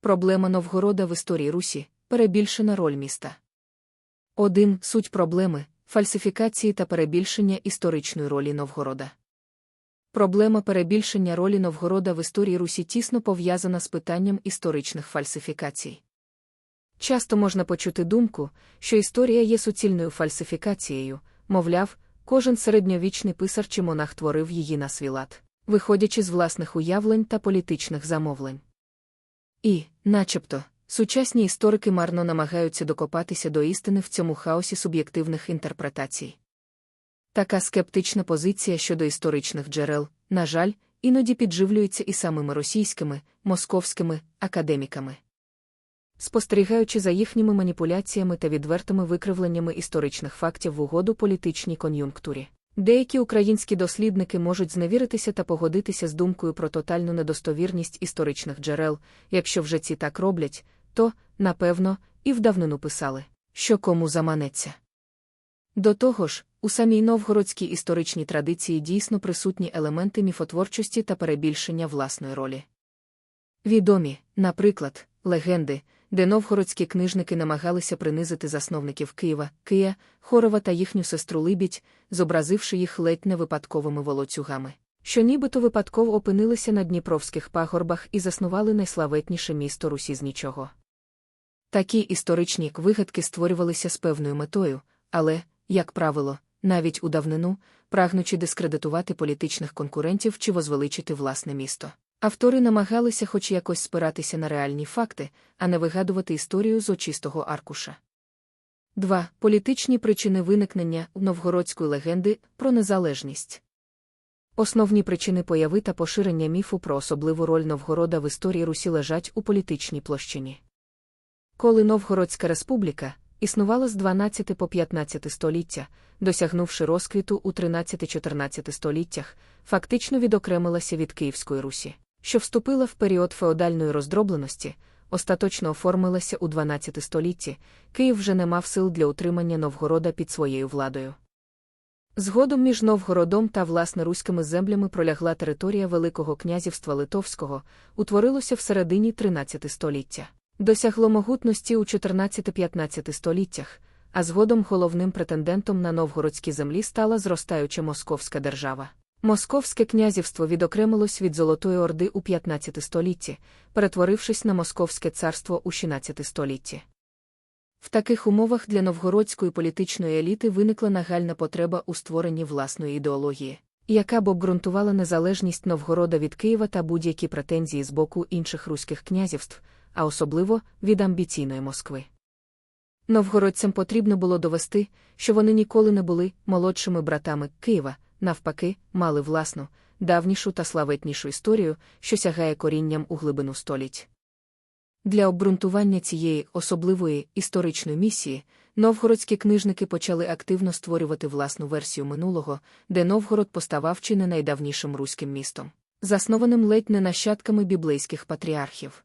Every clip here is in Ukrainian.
Проблема Новгорода в історії Русі перебільшена роль міста. 1. Суть проблеми фальсифікації та перебільшення історичної ролі Новгорода. Проблема перебільшення ролі Новгорода в історії Русі тісно пов'язана з питанням історичних фальсифікацій. Часто можна почути думку, що історія є суцільною фальсифікацією, мовляв, кожен середньовічний писар чи монах творив її на свій лад, виходячи з власних уявлень та політичних замовлень. І, начебто, сучасні історики марно намагаються докопатися до істини в цьому хаосі суб'єктивних інтерпретацій. Така скептична позиція щодо історичних джерел, на жаль, іноді підживлюється і самими російськими, московськими академіками. Спостерігаючи за їхніми маніпуляціями та відвертими викривленнями історичних фактів в угоду політичній кон'юнктурі. Деякі українські дослідники можуть зневіритися та погодитися з думкою про тотальну недостовірність історичних джерел, якщо вже ці так роблять, то, напевно, і в давнину писали, що кому заманеться. До того ж, у самій новгородській історичній традиції дійсно присутні елементи міфотворчості та перебільшення власної ролі. Відомі, наприклад, легенди, де новгородські книжники намагалися принизити засновників Києва, Кия, Хорова та їхню сестру Либідь, зобразивши їх ледь не випадковими волоцюгами, що нібито випадково опинилися на Дніпровських пагорбах і заснували найславетніше місто Русі з нічого. Такі історичні вигадки створювалися з певною метою, але, як правило, навіть у давнину, прагнучи дискредитувати політичних конкурентів чи возвеличити власне місто. Автори намагалися хоч якось спиратися на реальні факти, а не вигадувати історію з очистого аркуша. 2. Політичні причини виникнення новгородської легенди про незалежність. Основні причини появи та поширення міфу про особливу роль Новгорода в історії Русі лежать у політичній площині. Коли Новгородська республіка існувала з 12 по 15 століття, досягнувши розквіту у 13-14 століттях, фактично відокремилася від Київської Русі що вступила в період феодальної роздробленості, остаточно оформилася у 12 столітті, Київ вже не мав сил для утримання Новгорода під своєю владою. Згодом між Новгородом та власне руськими землями пролягла територія Великого князівства Литовського, утворилося в середині 13 століття. Досягло могутності у 14-15 століттях, а згодом головним претендентом на новгородські землі стала зростаюча Московська держава. Московське князівство відокремилось від Золотої Орди у 15 столітті, перетворившись на Московське царство у 16 столітті. В таких умовах для новгородської політичної еліти виникла нагальна потреба у створенні власної ідеології, яка б обґрунтувала незалежність Новгорода від Києва та будь-які претензії з боку інших руських князівств, а особливо від амбіційної Москви. Новгородцям потрібно було довести, що вони ніколи не були молодшими братами Києва навпаки, мали власну, давнішу та славетнішу історію, що сягає корінням у глибину століть. Для обґрунтування цієї особливої історичної місії новгородські книжники почали активно створювати власну версію минулого, де Новгород поставав чи не найдавнішим руським містом, заснованим ледь не нащадками біблейських патріархів.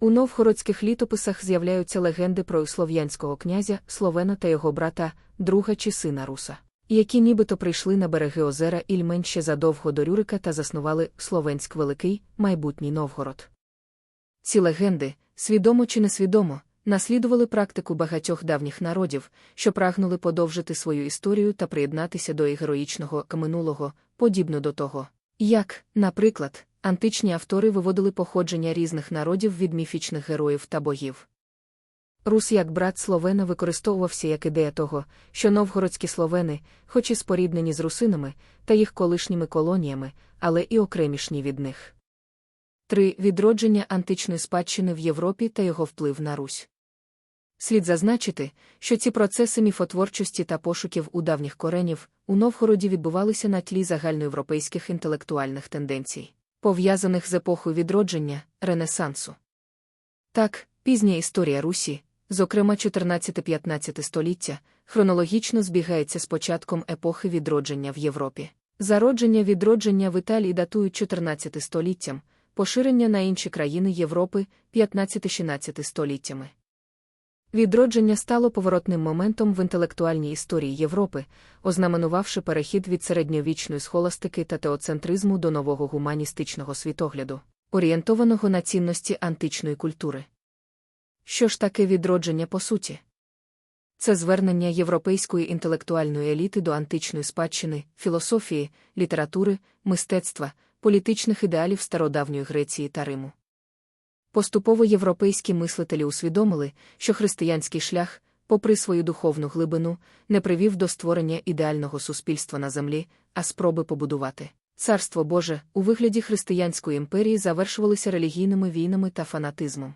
У новгородських літописах з'являються легенди про слов'янського князя, Словена та його брата, друга чи сина Руса які нібито прийшли на береги озера Ільмень ще задовго до Рюрика та заснували Словенськ Великий, майбутній Новгород. Ці легенди, свідомо чи несвідомо, наслідували практику багатьох давніх народів, що прагнули подовжити свою історію та приєднатися до їх героїчного минулого, подібно до того, як, наприклад, античні автори виводили походження різних народів від міфічних героїв та богів. Рус як брат Словена використовувався як ідея того, що новгородські словени, хоч і споріднені з русинами та їх колишніми колоніями, але і окремішні від них. 3. Відродження античної спадщини в Європі та його вплив на Русь. Слід зазначити, що ці процеси міфотворчості та пошуків у давніх коренів у Новгороді відбувалися на тлі загальноєвропейських інтелектуальних тенденцій, пов'язаних з епохою відродження, Ренесансу. Так, пізня історія Русі, зокрема 14-15 століття, хронологічно збігається з початком епохи відродження в Європі. Зародження відродження в Італії датують 14 століттям, поширення на інші країни Європи 15-16 століттями. Відродження стало поворотним моментом в інтелектуальній історії Європи, ознаменувавши перехід від середньовічної схоластики та теоцентризму до нового гуманістичного світогляду, орієнтованого на цінності античної культури. Що ж таке відродження по суті? Це звернення європейської інтелектуальної еліти до античної спадщини, філософії, літератури, мистецтва, політичних ідеалів стародавньої Греції та Риму. Поступово європейські мислителі усвідомили, що християнський шлях, попри свою духовну глибину, не привів до створення ідеального суспільства на землі, а спроби побудувати. Царство Боже у вигляді християнської імперії завершувалися релігійними війнами та фанатизмом.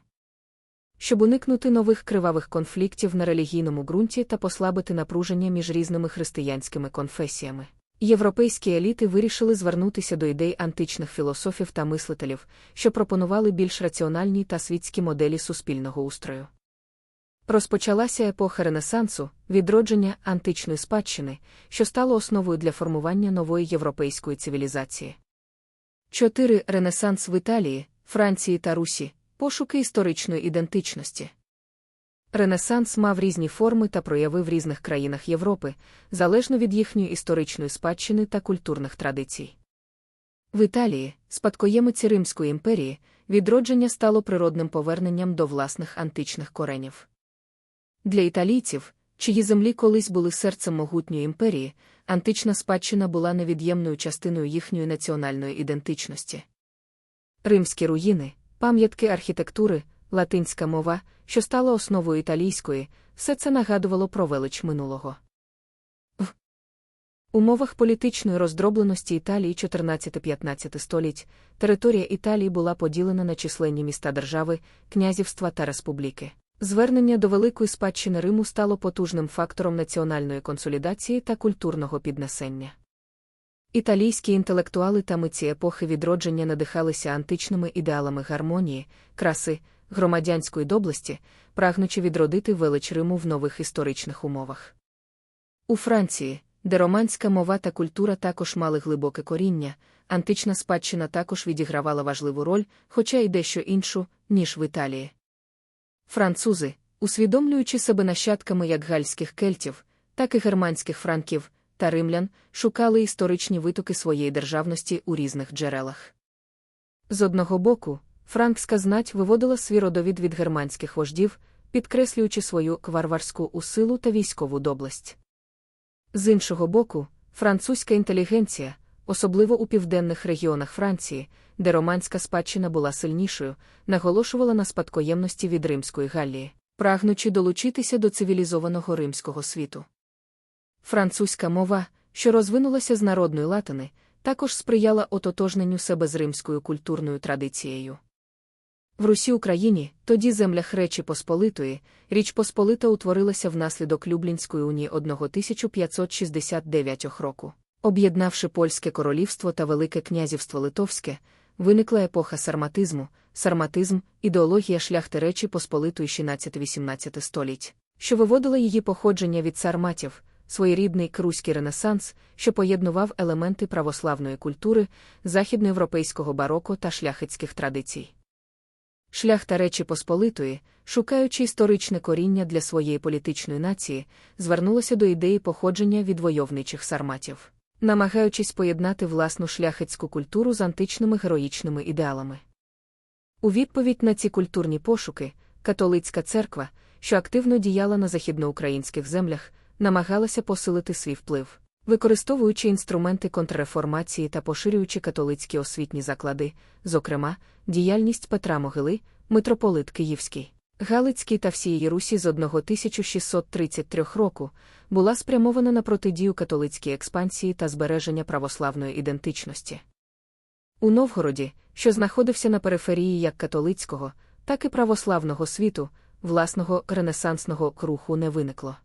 Щоб уникнути нових кривавих конфліктів на релігійному ґрунті та послабити напруження між різними християнськими конфесіями. Європейські еліти вирішили звернутися до ідей античних філософів та мислителів, що пропонували більш раціональні та світські моделі суспільного устрою. Розпочалася епоха Ренесансу, відродження античної спадщини, що стало основою для формування нової європейської цивілізації. 4. Ренесанс в Італії, Франції та Русі пошуки історичної ідентичності. Ренесанс мав різні форми та прояви в різних країнах Європи, залежно від їхньої історичної спадщини та культурних традицій. В Італії, спадкоємиці Римської імперії, відродження стало природним поверненням до власних античних коренів. Для італійців, чиї землі колись були серцем могутньої імперії, антична спадщина була невід'ємною частиною їхньої національної ідентичності. Римські руїни, пам'ятки архітектури, латинська мова, що стала основою італійської, все це нагадувало про велич минулого. В умовах політичної роздробленості Італії 14-15 століть територія Італії була поділена на численні міста держави, князівства та республіки. Звернення до великої спадщини Риму стало потужним фактором національної консолідації та культурного піднесення. Італійські інтелектуали та митці епохи відродження надихалися античними ідеалами гармонії, краси, громадянської доблесті, прагнучи відродити велич Риму в нових історичних умовах. У Франції, де романська мова та культура також мали глибоке коріння, антична спадщина також відігравала важливу роль, хоча й дещо іншу, ніж в Італії. Французи, усвідомлюючи себе нащадками як гальських кельтів, так і германських франків та римлян, шукали історичні витоки своєї державності у різних джерелах. З одного боку, франкська знать виводила свій родовід від германських вождів, підкреслюючи свою кварварську усилу та військову доблесть. З іншого боку, французька інтелігенція, особливо у південних регіонах Франції, де романська спадщина була сильнішою, наголошувала на спадкоємності від Римської Галлії, прагнучи долучитися до цивілізованого римського світу. Французька мова, що розвинулася з народної латини, також сприяла ототожненню себе з римською культурною традицією. В Русі Україні, тоді землях Речі Посполитої, Річ Посполита утворилася внаслідок Люблінської унії 1569 року. Об'єднавши Польське королівство та Велике князівство Литовське, виникла епоха сарматизму, сарматизм, ідеологія шляхти Речі Посполитої 16-18 століть, що виводила її походження від сарматів, своєрідний круський ренесанс, що поєднував елементи православної культури, західноєвропейського бароко та шляхетських традицій. Шляхта Речі Посполитої, шукаючи історичне коріння для своєї політичної нації, звернулася до ідеї походження від войовничих сарматів, намагаючись поєднати власну шляхетську культуру з античними героїчними ідеалами. У відповідь на ці культурні пошуки, католицька церква, що активно діяла на західноукраїнських землях, намагалася посилити свій вплив, використовуючи інструменти контрреформації та поширюючи католицькі освітні заклади, зокрема, діяльність Петра Могили, митрополит Київський. Галицький та всієї Русі з 1633 року була спрямована на протидію католицькій експансії та збереження православної ідентичності. У Новгороді, що знаходився на периферії як католицького, так і православного світу, власного ренесансного руху не виникло.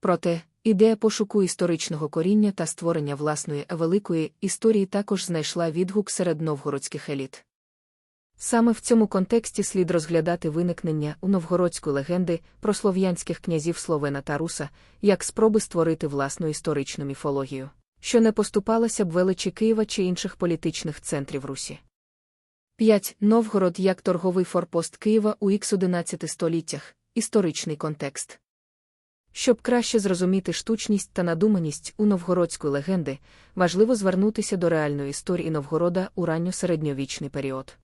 Проте, ідея пошуку історичного коріння та створення власної великої історії також знайшла відгук серед новгородських еліт. Саме в цьому контексті слід розглядати виникнення у новгородської легенди про слов'янських князів Словена та Руса як спроби створити власну історичну міфологію, що не поступалася б величі Києва чи інших політичних центрів Русі. 5. Новгород як торговий форпост Києва у Х-11 століттях. Історичний контекст. Щоб краще зрозуміти штучність та надуманість у новгородської легенди, важливо звернутися до реальної історії Новгорода у ранньосередньовічний період.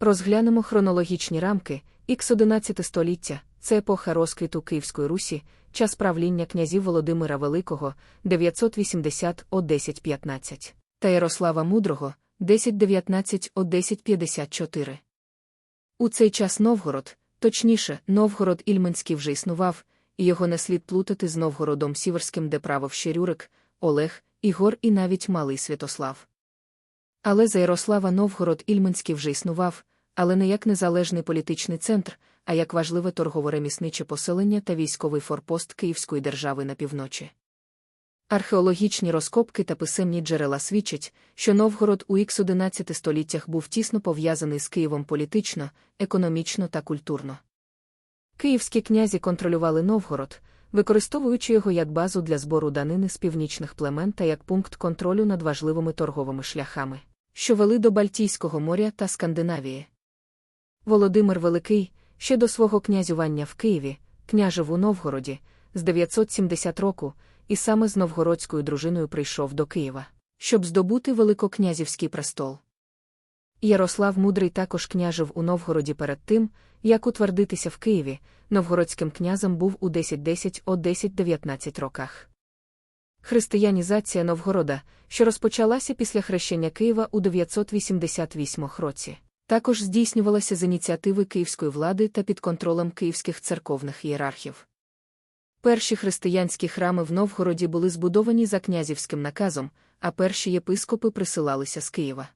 Розглянемо хронологічні рамки, ікс 11 століття, це епоха розквіту Київської Русі, час правління князів Володимира Великого 980 1015 та Ярослава Мудрого 1019 1054. У цей час Новгород, точніше, Новгород Ільменський вже існував, його не слід плутати з Новгородом Сіверським, де правив ще Рюрик, Олег, Ігор і навіть Малий Святослав. Але за Ярослава Новгород Ільменський вже існував, але не як незалежний політичний центр, а як важливе торгово-ремісниче поселення та військовий форпост Київської держави на півночі. Археологічні розкопки та писемні джерела свідчать, що Новгород у ікс 11 століттях був тісно пов'язаний з Києвом політично, економічно та культурно. Київські князі контролювали Новгород, використовуючи його як базу для збору данини з північних племен та як пункт контролю над важливими торговими шляхами, що вели до Бальтійського моря та Скандинавії. Володимир Великий, ще до свого князювання в Києві, княжив у Новгороді, з 970 року, і саме з новгородською дружиною прийшов до Києва, щоб здобути Великокнязівський престол. Ярослав Мудрий також княжив у Новгороді перед тим, як утвердитися в Києві, новгородським князем був у 1010 о 10-19 роках. Християнізація Новгорода, що розпочалася після хрещення Києва у 988 році, також здійснювалася з ініціативи київської влади та під контролем київських церковних ієрархів. Перші християнські храми в Новгороді були збудовані за князівським наказом, а перші єпископи присилалися з Києва.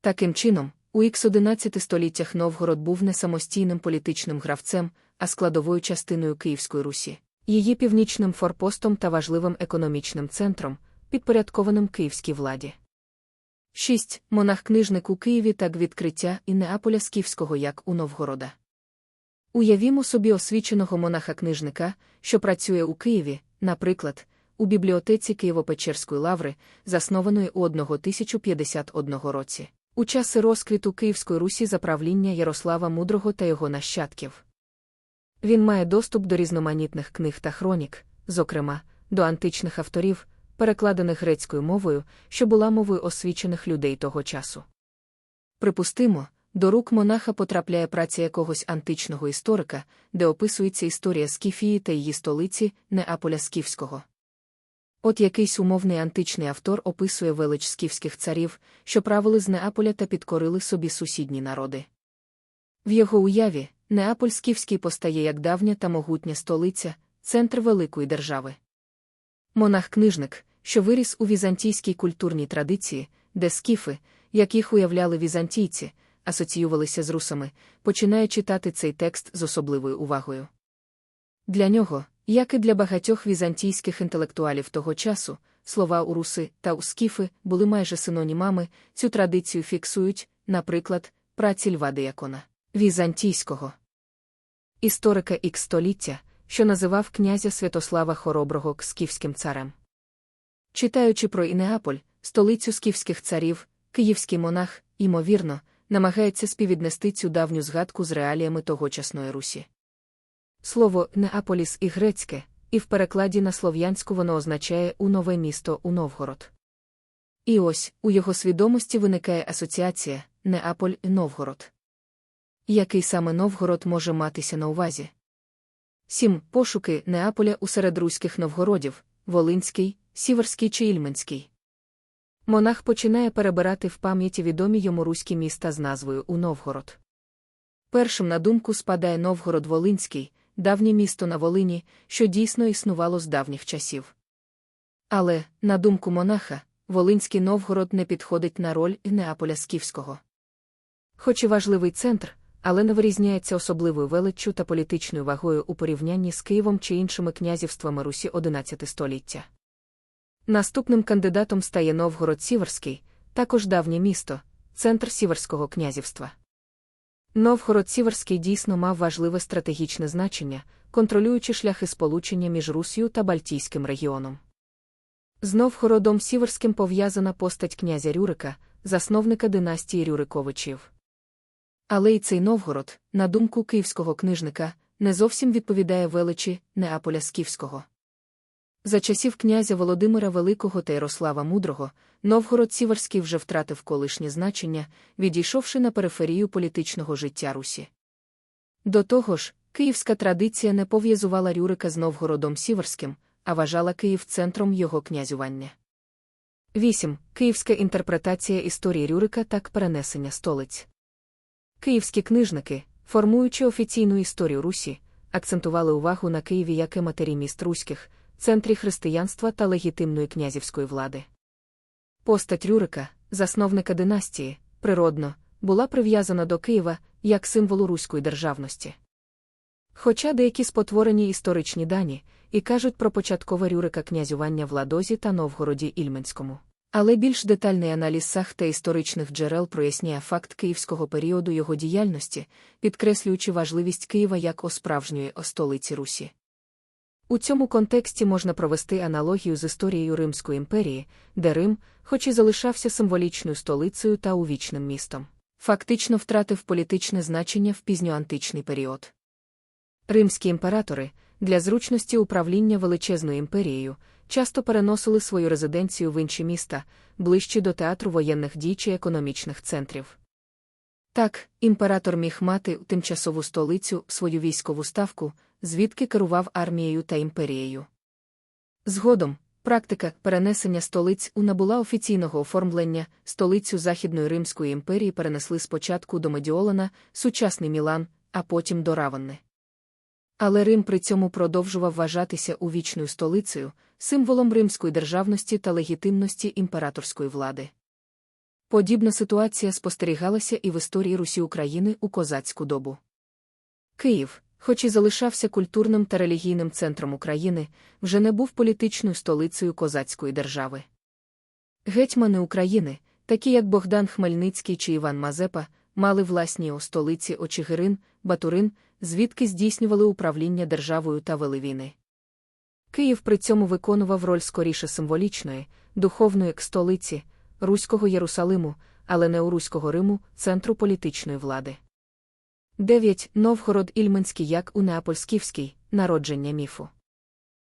Таким чином, у ікс 11 століттях Новгород був не самостійним політичним гравцем, а складовою частиною Київської Русі, її північним форпостом та важливим економічним центром, підпорядкованим київській владі. 6. Монах-книжник у Києві так відкриття і Неаполя Скіфського як у Новгорода. Уявімо собі освіченого монаха-книжника, що працює у Києві, наприклад, у бібліотеці Києво-Печерської лаври, заснованої у 1051 році, у часи розквіту Київської Русі за правління Ярослава Мудрого та його нащадків. Він має доступ до різноманітних книг та хронік, зокрема, до античних авторів, перекладених грецькою мовою, що була мовою освічених людей того часу. Припустимо, до рук монаха потрапляє праця якогось античного історика, де описується історія Скіфії та її столиці Неаполя Скіфського. От якийсь умовний античний автор описує велич скіфських царів, що правили з Неаполя та підкорили собі сусідні народи. В його уяві Неаполь Скіфський постає як давня та могутня столиця, центр великої держави. Монах-книжник, що виріс у візантійській культурній традиції, де скіфи, яких уявляли візантійці, асоціювалися з русами, починає читати цей текст з особливою увагою. Для нього, як і для багатьох візантійських інтелектуалів того часу, слова у руси та у скіфи були майже синонімами, цю традицію фіксують, наприклад, праці Льва Деякона, візантійського історика ікс століття, що називав князя Святослава Хороброго скіфським царем. Читаючи про Інеаполь, столицю скіфських царів, київський монах, ймовірно, намагається співвіднести цю давню згадку з реаліями тогочасної Русі. Слово Неаполіс і грецьке, і в перекладі на слов'янську воно означає у нове місто у Новгород. І ось у його свідомості виникає асоціація Неаполь Новгород. Який саме Новгород може матися на увазі? 7. Пошуки Неаполя у середруських Новгородів Волинський, Сіверський чи Ільменський. Монах починає перебирати в пам'яті відомі йому руські міста з назвою у Новгород. Першим на думку спадає Новгород Волинський, давнє місто на Волині, що дійсно існувало з давніх часів. Але, на думку монаха, Волинський Новгород не підходить на роль Неаполя Скіфського. Хоч і важливий центр, але не вирізняється особливою величчю та політичною вагою у порівнянні з Києвом чи іншими князівствами Русі XI століття. Наступним кандидатом стає Новгород Сіверський, також давнє місто, центр Сіверського князівства. Новгород Сіверський дійсно мав важливе стратегічне значення, контролюючи шляхи сполучення між Русію та Бальтійським регіоном. З Новгородом Сіверським пов'язана постать князя Рюрика, засновника династії Рюриковичів. Але й цей Новгород, на думку київського книжника, не зовсім відповідає величі Неаполя Скіфського. За часів князя Володимира Великого та Ярослава Мудрого, Новгород Сіверський вже втратив колишнє значення, відійшовши на периферію політичного життя Русі. До того ж, київська традиція не пов'язувала Рюрика з Новгородом Сіверським, а вважала Київ центром його князювання. 8. Київська інтерпретація історії Рюрика так перенесення столиць. Київські книжники, формуючи офіційну історію Русі, акцентували увагу на Києві як і матері міст руських, центрі християнства та легітимної князівської влади. Постать Рюрика, засновника династії, природно, була прив'язана до Києва як символу руської державності. Хоча деякі спотворені історичні дані і кажуть про початкове Рюрика князювання в Ладозі та Новгороді Ільменському. Але більш детальний аналіз сах та історичних джерел проясняє факт київського періоду його діяльності, підкреслюючи важливість Києва як осправжньої столиці Русі. У цьому контексті можна провести аналогію з історією Римської імперії, де Рим, хоч і залишався символічною столицею та увічним містом, фактично втратив політичне значення в пізньоантичний період. Римські імператори для зручності управління величезною імперією часто переносили свою резиденцію в інші міста, ближче до театру воєнних дій чи економічних центрів. Так, імператор міг мати тимчасову столицю свою військову ставку, звідки керував армією та імперією. Згодом, практика перенесення столиць у набула офіційного оформлення, столицю Західної Римської імперії перенесли спочатку до Медіолана, сучасний Мілан, а потім до Равенни. Але Рим при цьому продовжував вважатися увічною столицею, символом римської державності та легітимності імператорської влади. Подібна ситуація спостерігалася і в історії Русі України у козацьку добу. Київ, хоч і залишався культурним та релігійним центром України, вже не був політичною столицею козацької держави. Гетьмани України, такі як Богдан Хмельницький чи Іван Мазепа, мали власні о столиці Очигирин, Батурин, звідки здійснювали управління державою та вели війни. Київ при цьому виконував роль скоріше символічної, духовної к столиці, Руського Єрусалиму, але не у Руського Риму, центру політичної влади. 9. Новгород Ільменський як у Неапольськівський народження міфу.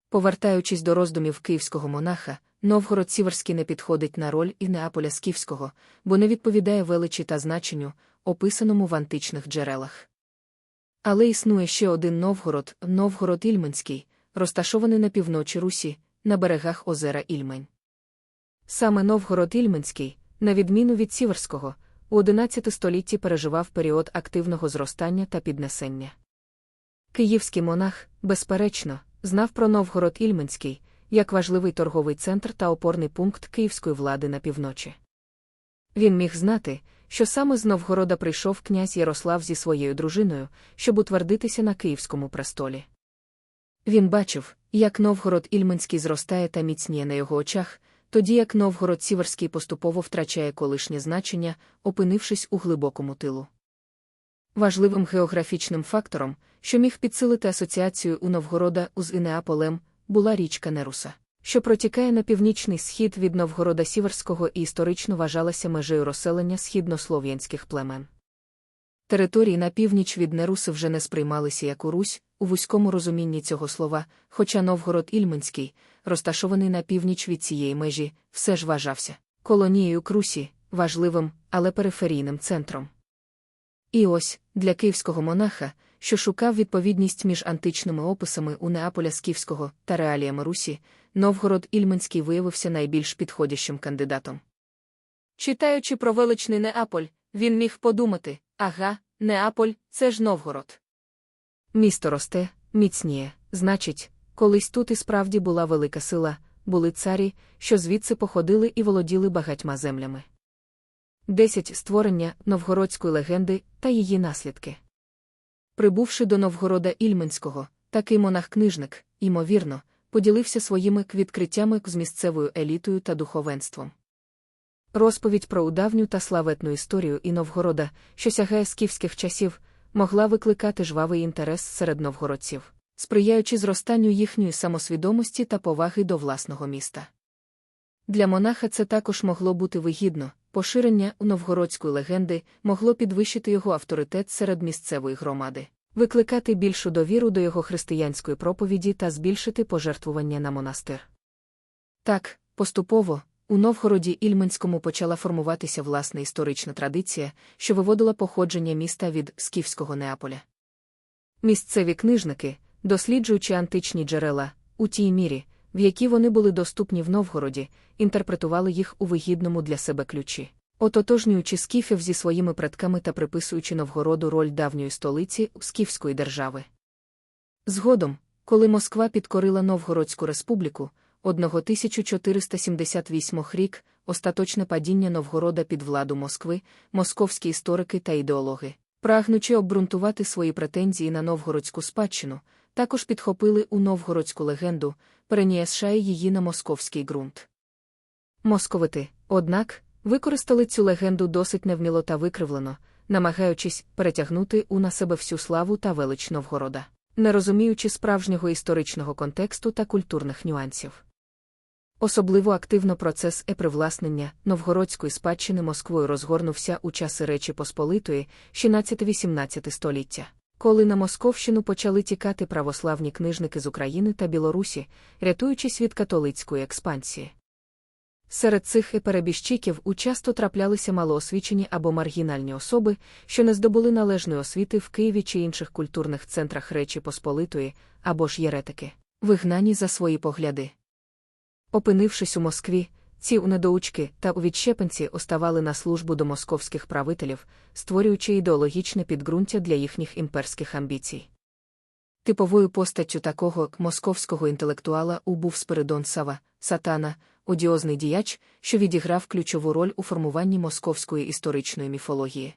Повертаючись до роздумів київського монаха, Новгород Сіверський не підходить на роль і Неаполя Скіфського, бо не відповідає величі та значенню, описаному в античних джерелах. Але існує ще один Новгород, Новгород Ільменський, розташований на півночі Русі, на берегах озера Ільмень. Саме Новгород Ільменський, на відміну від Сіверського, у XI столітті переживав період активного зростання та піднесення. Київський монах, безперечно, знав про Новгород Ільменський як важливий торговий центр та опорний пункт київської влади на півночі. Він міг знати, що саме з Новгорода прийшов князь Ярослав зі своєю дружиною, щоб утвердитися на київському престолі. Він бачив, як Новгород Ільменський зростає та міцніє на його очах, тоді як Новгород Сіверський поступово втрачає колишнє значення, опинившись у глибокому тилу. Важливим географічним фактором, що міг підсилити асоціацію у Новгорода з Інеаполем, була річка Неруса, що протікає на північний схід від Новгорода Сіверського і історично вважалася межею розселення східнослов'янських племен. Території на північ від Неруси вже не сприймалися як у Русь, у вузькому розумінні цього слова, хоча Новгород Ільменський, розташований на північ від цієї межі, все ж вважався колонією Крусі, важливим, але периферійним центром. І ось для київського монаха, що шукав відповідність між античними описами у Неаполя Скіфського та реаліями Русі, Новгород Ільменський виявився найбільш підходящим кандидатом. Читаючи про величний Неаполь, він міг подумати ага, Неаполь це ж Новгород. Місто росте, міцніє, значить, колись тут і справді була велика сила, були царі, що звідси походили і володіли багатьма землями. 10. Створення новгородської легенди та її наслідки. Прибувши до Новгорода Ільменського, такий монах-книжник, ймовірно, поділився своїми відкриттями з місцевою елітою та духовенством. Розповідь про удавню та славетну історію і Новгорода, що сягає скіфських часів, могла викликати жвавий інтерес серед новгородців, сприяючи зростанню їхньої самосвідомості та поваги до власного міста. Для монаха це також могло бути вигідно, поширення у новгородської легенди могло підвищити його авторитет серед місцевої громади, викликати більшу довіру до його християнської проповіді та збільшити пожертвування на монастир. Так, поступово, у Новгороді Ільменському почала формуватися власна історична традиція, що виводила походження міста від скіфського Неаполя. Місцеві книжники, досліджуючи античні джерела, у тій мірі, в якій вони були доступні в Новгороді, інтерпретували їх у вигідному для себе ключі, ототожнюючи скіфів зі своїми предками та приписуючи Новгороду роль давньої столиці Скіфської держави. Згодом, коли Москва підкорила Новгородську республіку, 1478 рік, остаточне падіння Новгорода під владу Москви, московські історики та ідеологи, прагнучи обґрунтувати свої претензії на новгородську спадщину, також підхопили у новгородську легенду, переніявши її на московський ґрунт. Московити, однак, використали цю легенду досить невміло та викривлено, намагаючись перетягнути у на себе всю славу та велич Новгорода, не розуміючи справжнього історичного контексту та культурних нюансів. Особливо активно процес епривласнення новгородської спадщини Москвою розгорнувся у часи Речі Посполитої 16-18 століття, коли на Московщину почали тікати православні книжники з України та Білорусі, рятуючись від католицької експансії. Серед цих перебіжчиків участо траплялися малоосвічені або маргінальні особи, що не здобули належної освіти в Києві чи інших культурних центрах Речі Посполитої, або ж єретики, вигнані за свої погляди. Опинившись у Москві, ці недоучки та у відщепенці оставали на службу до московських правителів, створюючи ідеологічне підґрунтя для їхніх імперських амбіцій. Типовою постаттю такого московського інтелектуала був Спиридон Сава, сатана, одіозний діяч, що відіграв ключову роль у формуванні московської історичної міфології.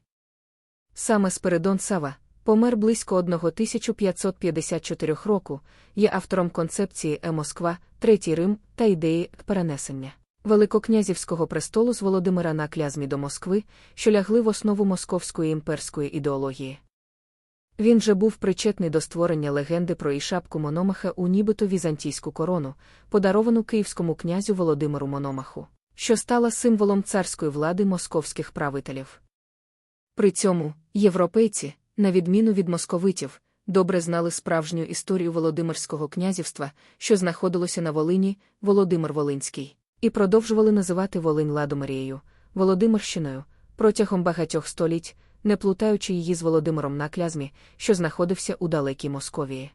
Саме Спиридон Сава, помер близько 1554 року, є автором концепції Е Москва, Третій Рим та ідеї перенесення Великокнязівського престолу з Володимира на клязмі до Москви, що лягли в основу московської імперської ідеології. Він же був причетний до створення легенди про ішапку Мономаха у нібито візантійську корону, подаровану київському князю Володимиру Мономаху, що стала символом царської влади московських правителів. При цьому європейці, на відміну від московитів, добре знали справжню історію Володимирського князівства, що знаходилося на Волині, Володимир Волинський, і продовжували називати Волинь Ладомирією, Володимирщиною, протягом багатьох століть, не плутаючи її з Володимиром на клязмі, що знаходився у далекій Московії.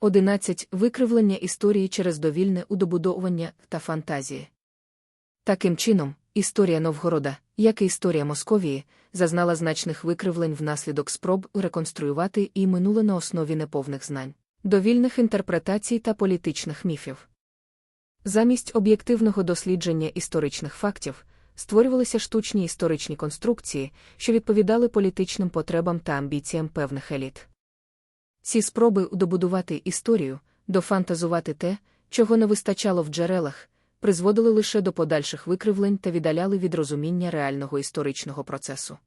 11. Викривлення історії через довільне удобудовування та фантазії. Таким чином, історія Новгорода, як і історія Московії, зазнала значних викривлень внаслідок спроб реконструювати і минуле на основі неповних знань, довільних інтерпретацій та політичних міфів. Замість об'єктивного дослідження історичних фактів створювалися штучні історичні конструкції, що відповідали політичним потребам та амбіціям певних еліт. Ці спроби добудувати історію, дофантазувати те, чого не вистачало в джерелах, призводили лише до подальших викривлень та віддаляли від розуміння реального історичного процесу.